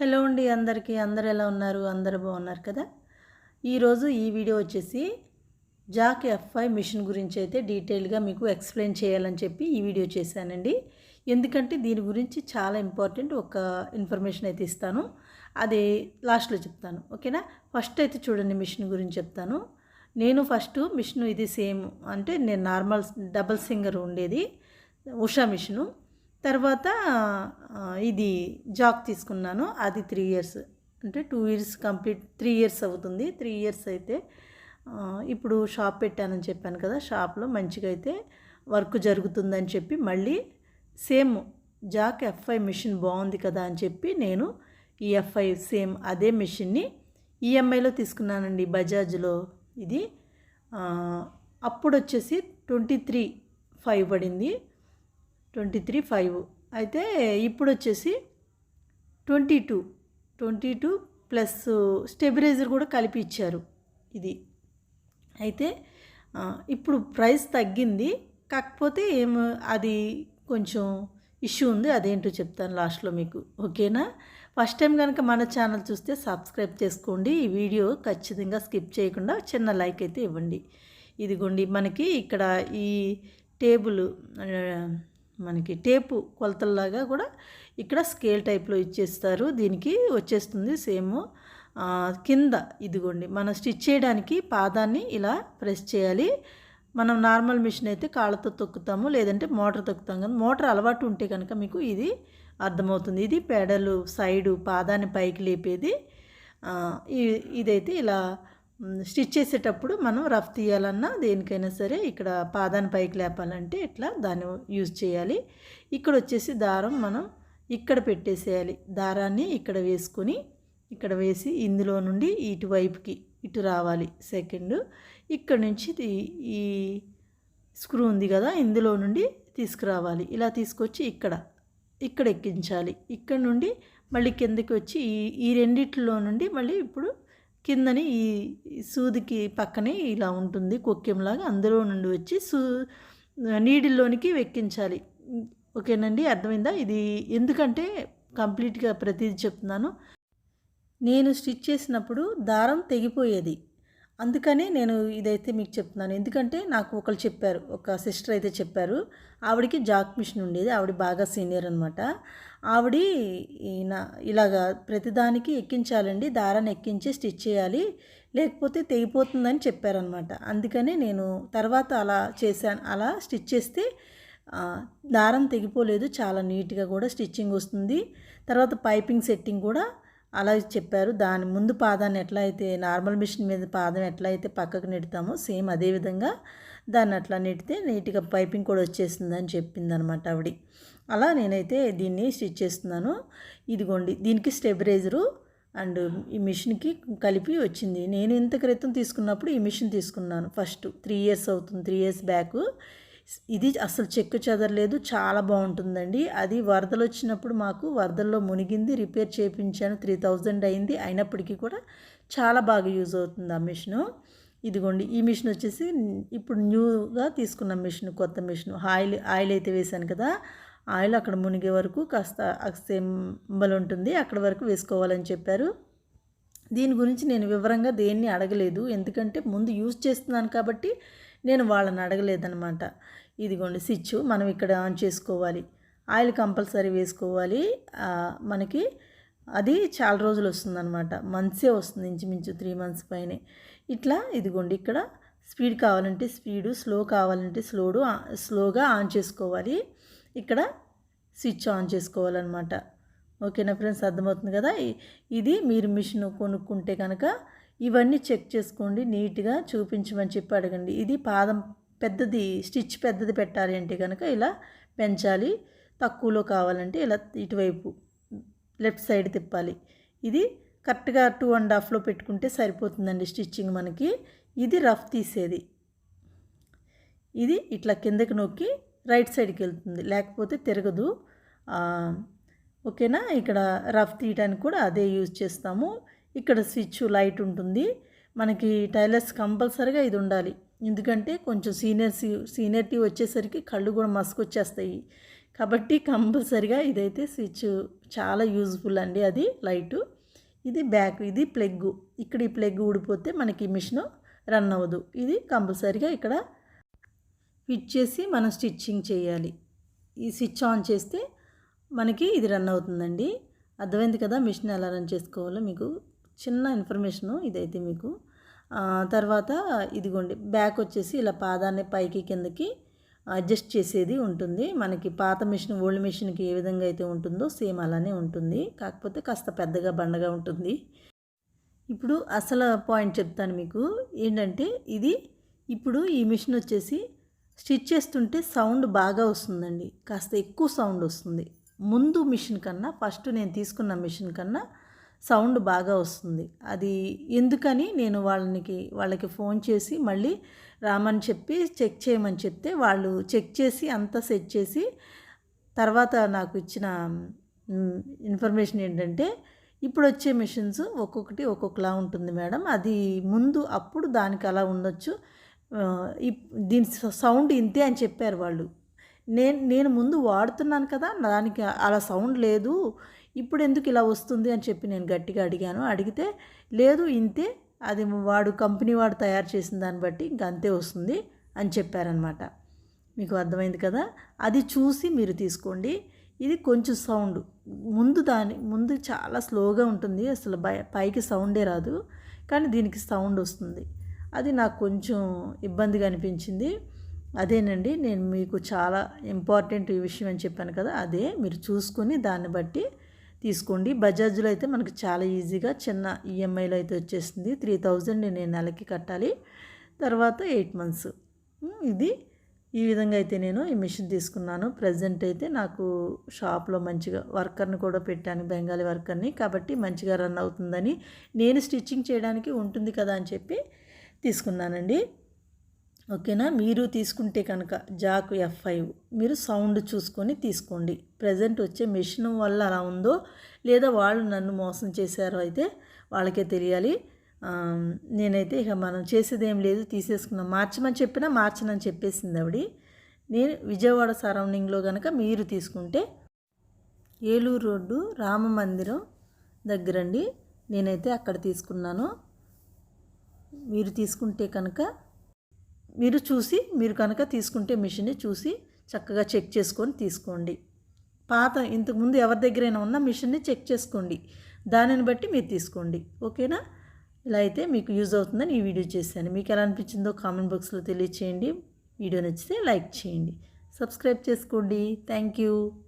Hello అండి అందరికీ. అందరు ఎలా ఉన్నారు? అందరు బాగున్నారు కదా? ఈరోజు ఈ వీడియో వచ్చేసి జాక్ ఎఫ్ఐ మిషన్ గురించి అయితే డీటెయిల్గా మీకు ఎక్స్ప్లెయిన్ చేయాలని చెప్పి ఈ వీడియో చేశానండి. ఎందుకంటే దీని గురించి చాలా ఇంపార్టెంట్ ఒక ఇన్ఫర్మేషన్ అయితే ఇస్తాను. అది లాస్ట్లో చెప్తాను. ఓకేనా? ఫస్ట్ అయితే చూడండి మిషన్ గురించి చెప్తాను. నేను ఫస్ట్ మిషన్ ఇది సేమ్ అంటే నేను నార్మల్ డబల్ సింగర్ ఉండేది. ఉషా మిషను. తర్వాత ఇది జాక్ తీసుకున్నాను. అది త్రీ ఇయర్స్ అంటే two years complete three years అవుతుంది. త్రీ ఇయర్స్ అయితే ఇప్పుడు షాప్ పెట్టానని చెప్పాను కదా షాప్లో మంచిగా అయితే వర్క్ జరుగుతుందని చెప్పి మళ్ళీ సేమ్ జాక్ ఎఫ్ఐ మిషన్ బాగుంది కదా అని చెప్పి నేను ఈ ఎఫ్ఐ సేమ్ అదే మిషన్ని ఈఎంఐలో తీసుకున్నానండి బజాజ్లో. ఇది అప్పుడు వచ్చేసి ట్వంటీ త్రీ ఫైవ్ పడింది. Twenty three five. అయితే ఇప్పుడు వచ్చేసి twenty two. Twenty two plus stabiliser కూడా కలిపి ఇచ్చారు ఇది. అయితే ఇప్పుడు ప్రైస్ తగ్గింది. కాకపోతే ఏం అది కొంచెం ఇష్యూ ఉంది. అదేంటో చెప్తాను లాస్ట్లో మీకు. ఓకేనా? ఫస్ట్ టైం కనుక మన ఛానల్ చూస్తే సబ్స్క్రైబ్ చేసుకోండి. ఈ వీడియో ఖచ్చితంగా స్కిప్ చేయకుండా చిన్న లైక్ అయితే ఇవ్వండి. ఇదిగోండి మనకి ఇక్కడ ఈ టేబుల్ మనకి టేపు కొలతల్లాగా కూడా ఇక్కడ స్కేల్ టైప్లో ఇచ్చేస్తారు. దీనికి వచ్చేస్తుంది సేమ్ కింద ఇదిగోండి. మనం స్టిచ్ చేయడానికి పాదాన్ని ఇలా ప్రెస్ చేయాలి. మనం నార్మల్ మిషన్ అయితే కాళ్ళతో తొక్కుతాము లేదంటే మోటార్ తొక్కుతాం కానీ మోటార్ అలవాటు ఉంటే కనుక మీకు ఇది అర్థమవుతుంది. ఇది పెడలు సైడు పాదాన్ని పైకి లేపేది. ఇదైతే ఇలా స్టిచ్ చేసేటప్పుడు మనం రఫ్ తీయాలన్నా దేనికైనా సరే ఇక్కడ పాదాన్ని పైకి లేపాలంటే ఇట్లా దాన్ని యూజ్ చేయాలి. ఇక్కడ వచ్చేసి దారం మనం ఇక్కడ పెట్టేసేయాలి. దారాన్ని ఇక్కడ వేసుకొని ఇక్కడ వేసి ఇందులో నుండి ఇటువైపుకి ఇటు రావాలి సెకండ్. ఇక్కడ నుంచి ఈ- ఈ స్క్రూ ఉంది కదా ఇందులో నుండి తీసుకురావాలి. ఇలా తీసుకొచ్చి ఇక్కడ ఇక్కడ ఎక్కించాలి. ఇక్కడ నుండి మళ్ళీ కిందకి వచ్చి ఈ ఈ రెండిట్లో నుండి మళ్ళీ ఇప్పుడు కిందని ఈ సూదికి పక్కనే ఇలా ఉంటుంది కొక్కెంలాగా అందులో నుండి వచ్చి సూ నీడిల్లోనికి వెక్కించాలి. ఓకేనండి? అర్థమైందా? ఇది ఎందుకంటే కంప్లీట్గా ప్రతిదీ చెప్తున్నాను. నేను స్టిచ్ చేసినప్పుడు దారం తెగిపోయేది. అందుకనే నేను ఇదైతే మీకు చెప్తున్నాను. ఎందుకంటే నాకు ఒకరు చెప్పారు ఒక సిస్టర్ అయితే చెప్పారు ఆవిడకి జాక్ మిషన్ ఉండేది ఆవిడ బాగా సీనియర్ అనమాట ఆవిడ ఈయన ఇలాగా ప్రతిదానికి ఎక్కించాలండి దారాన్ని ఎక్కించి స్టిచ్ చేయాలి లేకపోతే తెగిపోతుందని చెప్పారనమాట. అందుకనే నేను తర్వాత అలా చేశాను. అలా స్టిచ్ చేస్తే దారం తెగిపోలేదు చాలా నీట్గా కూడా స్టిచ్చింగ్ వస్తుంది. తర్వాత పైపింగ్ సెట్టింగ్ కూడా అలా చెప్పారు. దాని ముందు పాదాన్ని ఎట్లా అయితే నార్మల్ మిషన్ మీద పాదం ఎట్లా అయితే పక్కకు నెడతామో సేమ్ అదే విధంగా దాన్ని అట్లా నెడితే నీట్గా పైపింగ్ కూడా వచ్చేస్తుంది అని చెప్పింది అనమాట ఆవిడ. అలా నేనైతే దీన్ని స్టిచ్ చేస్తున్నాను. ఇదిగోండి దీనికి స్టెబిలైజరు అండ్ ఈ మిషన్కి కలిపి వచ్చింది. నేను ఇంత క్రితం తీసుకున్నప్పుడు ఈ మిషన్ తీసుకున్నాను. ఫస్ట్ త్రీ ఇయర్స్ అవుతుంది త్రీ ఇయర్స్ బ్యాక్. ఇది అసలు చెక్కు చెదరలేదు చాలా బాగుంటుందండి. అది వరదలు వచ్చినప్పుడు మాకు వరదల్లో మునిగింది రిపేర్ చేయించాను త్రీ థౌజండ్ అయింది. అయినప్పటికీ కూడా చాలా బాగా యూజ్ అవుతుంది ఆ మిషను. ఇదిగోండి ఈ మిషన్ వచ్చేసి ఇప్పుడు న్యూగా తీసుకున్న మిషన్ కొత్త మిషన్. ఆయిల్ ఆయిల్ అయితే వేశాను కదా. ఆయిల్ అక్కడ మునిగే వరకు కాస్త సింబల్ ఉంటుంది. అక్కడ వరకు వేసుకోవాలని చెప్పారు. దీని గురించి నేను వివరంగా దేన్ని అడగలేదు. ఎందుకంటే ముందు యూజ్ చేస్తున్నాను కాబట్టి నేను వాళ్ళని అడగలేదనమాట ఇదిగోండి స్విచ్ మనం ఇక్కడ ఆన్ చేసుకోవాలి. ఆయిల్ కంపల్సరీ వేసుకోవాలి. మనకి అది చాలా రోజులు వస్తుందన్నమాట. మంత్సే వస్తుంది ఇంచుమించు త్రీ మంత్స్ పైనే. ఇట్లా ఇదిగోండి ఇక్కడ స్పీడ్ కావాలంటే స్పీడు స్లో కావాలంటే స్లోడు స్లోగా ఆన్ చేసుకోవాలి. ఇక్కడ స్విచ్ ఆన్ చేసుకోవాలన్నమాట. ఓకేనా ఫ్రెండ్స్? అర్థమవుతుంది కదా? ఇది మీరు మిషన్ కొనుక్కుంటే కనుక ఇవన్నీ చెక్ చేసుకోండి నీట్గా చూపించమని చెప్పి అడగండి. ఇది పాదం పెద్దది స్టిచ్ పెద్దది పెట్టాలి అంటే కనుక ఇలా పెంచాలి. తక్కువలో కావాలంటే ఇలా ఇటువైపు లెఫ్ట్ సైడ్ తిప్పాలి. ఇది కరెక్ట్గా టూ అండ్ హాఫ్లో పెట్టుకుంటే సరిపోతుందండి స్టిచ్చింగ్ మనకి. ఇది రఫ్ తీసేది. ఇది ఇట్లా కిందకి నొక్కి రైట్ సైడ్కి వెళ్తుంది. లేకపోతే తిరగదు. ఓకేనా? ఇక్కడ రఫ్ తీయడానికి కూడా అదే యూజ్ చేస్తాము. ఇక్కడ స్విచ్ లైట్ ఉంటుంది. మనకి టైలర్స్ కంపల్సరీగా ఇది ఉండాలి. ఎందుకంటే కొంచెం సీనియర్ సీనియర్టీ వచ్చేసరికి కళ్ళు కూడా మసుకొచ్చేస్తాయి. కాబట్టి కంపల్సరిగా ఇదైతే స్విచ్ చాలా యూజ్ఫుల్ అండి అది లైటు. ఇది బ్యాక్ ఇది ప్లగ్ ఇక్కడ ఈ ప్లగ్ ఊడిపోతే మనకి మిషన్ రన్ అవ్వదు. ఇది కంపల్సరిగా ఇక్కడ ఫిట్ చేసి మనం స్టిచ్చింగ్ చేయాలి. ఈ స్విచ్ ఆన్ చేస్తే మనకి ఇది రన్ అవుతుందండి. అర్థమైంది కదా? మిషన్ ఎలా రన్ చేసుకోవాలో మీకు చిన్న ఇన్ఫర్మేషను ఇదైతే మీకు. తర్వాత ఇదిగోండి బ్యాక్ వచ్చేసి ఇలా పాదాన్ని పైకి కిందకి అడ్జస్ట్ చేసేది ఉంటుంది. మనకి పాత మిషన్ ఓల్డ్ మిషన్కి ఏ విధంగా అయితే ఉంటుందో సేమ్ అలానే ఉంటుంది. కాకపోతే కాస్త పెద్దగా బండగా ఉంటుంది. ఇప్పుడు అసలు పాయింట్ చెప్తాను మీకు. ఏంటంటే ఇది ఇప్పుడు ఈ మిషన్ వచ్చేసి స్టిచ్ చేస్తుంటే సౌండ్ బాగా వస్తుందండి. కాస్త ఎక్కువ సౌండ్ వస్తుంది. ముందు మిషన్ కన్నా ఫస్ట్ నేను తీసుకున్న మిషన్ కన్నా సౌండ్ బాగా వస్తుంది. అది ఎందుకని నేను వాళ్ళకి వాళ్ళకి ఫోన్ చేసి మళ్ళీ రామని చెప్పి చెక్ చేయమని చెప్తే వాళ్ళు చెక్ చేసి అంతా సెట్ చేసి తర్వాత నాకు ఇచ్చిన ఇన్ఫర్మేషన్ ఏంటంటే ఇప్పుడు వచ్చే మిషన్స్ ఒక్కొక్కటి ఒక్కొక్కలా ఉంటుంది మేడం. అది ముందు అప్పుడు దానికి అలా ఉండొచ్చు. దీని సౌండ్ ఇంతే అని చెప్పారు వాళ్ళు. నేను నేను ముందు వాడుతున్నాను కదా దానికి అలా సౌండ్ లేదు ఇప్పుడు ఎందుకు ఇలా వస్తుంది అని చెప్పి నేను గట్టిగా అడిగాను. అడిగితే లేదు ఇంతే అది వాడు కంపెనీ వాడు తయారు చేసిన దాన్ని బట్టి ఇంక అంతే వస్తుంది అని చెప్పారనమాట. మీకు అర్థమైంది కదా? అది చూసి మీరు తీసుకోండి. ఇది కొంచెం సౌండ్. ముందు దాని ముందు చాలా స్లోగా ఉంటుంది అసలు పైకి సౌండే రాదు కానీ దీనికి సౌండ్ వస్తుంది. అది నాకు కొంచెం ఇబ్బందిగా అనిపించింది. అదేనండి నేను మీకు చాలా ఇంపార్టెంట్ ఈ విషయం అని చెప్పాను కదా అదే మీరు చూసుకొని దాన్ని బట్టి తీసుకోండి. బజాజ్లో అయితే మనకు చాలా ఈజీగా చిన్న ఈఎంఐలో అయితే వచ్చేసింది. త్రీ థౌజండ్ నేను నెలకి కట్టాలి. తర్వాత ఎయిట్ మంత్స్. ఇది ఈ విధంగా అయితే నేను ఈ మిషన్ తీసుకున్నాను. ప్రజెంట్ అయితే నాకు షాప్లో మంచిగా వర్కర్ని కూడా పెట్టాను బెంగాలీ వర్కర్ని. కాబట్టి మంచిగా రన్ అవుతుందని నేను స్టిచ్చింగ్ చేయడానికి ఉంటుంది కదా అని చెప్పి తీసుకున్నానండి. ఓకేనా? మీరు తీసుకుంటే కనుక జాక్ ఎఫ్ ఫైవ్ మీరు సౌండ్ చూసుకొని తీసుకోండి. ప్రజెంట్ వచ్చే మెషిన్ వల్ల అలా ఉందో లేదా వాళ్ళు నన్ను మోసం చేశారో అయితే వాళ్ళకే తెలియాలి. నేనైతే ఇక మనం చేసేది ఏం లేదు తీసేసుకున్నాం. మార్చమని చెప్పినా మార్చనని చెప్పేసింది ఆవిడ. నేను విజయవాడ సరౌండింగ్లో కనుక మీరు తీసుకుంటే ఏలూరు రోడ్డు రామ మందిరం దగ్గరండి. నేనైతే అక్కడ తీసుకున్నాను. మీరు తీసుకుంటే కనుక మీరు చూసి మీరు కనుక తీసుకుంటే మిషన్ని చూసి చక్కగా చెక్ చేసుకొని తీసుకోండి. పాత ఇంతకుముందు ఎవరి దగ్గరైనా ఉన్న మిషన్ని చెక్ చేసుకోండి. దానిని బట్టి మీరు తీసుకోండి. ఓకేనా? ఇలా అయితే మీకు యూజ్ అవుతుందని ఈ వీడియో చేశాను. మీకు ఎలా అనిపించిందో కామెంట్ బాక్స్లో తెలియచేయండి. వీడియో నచ్చితే లైక్ చేయండి. సబ్స్క్రైబ్ చేసుకోండి. Thank you.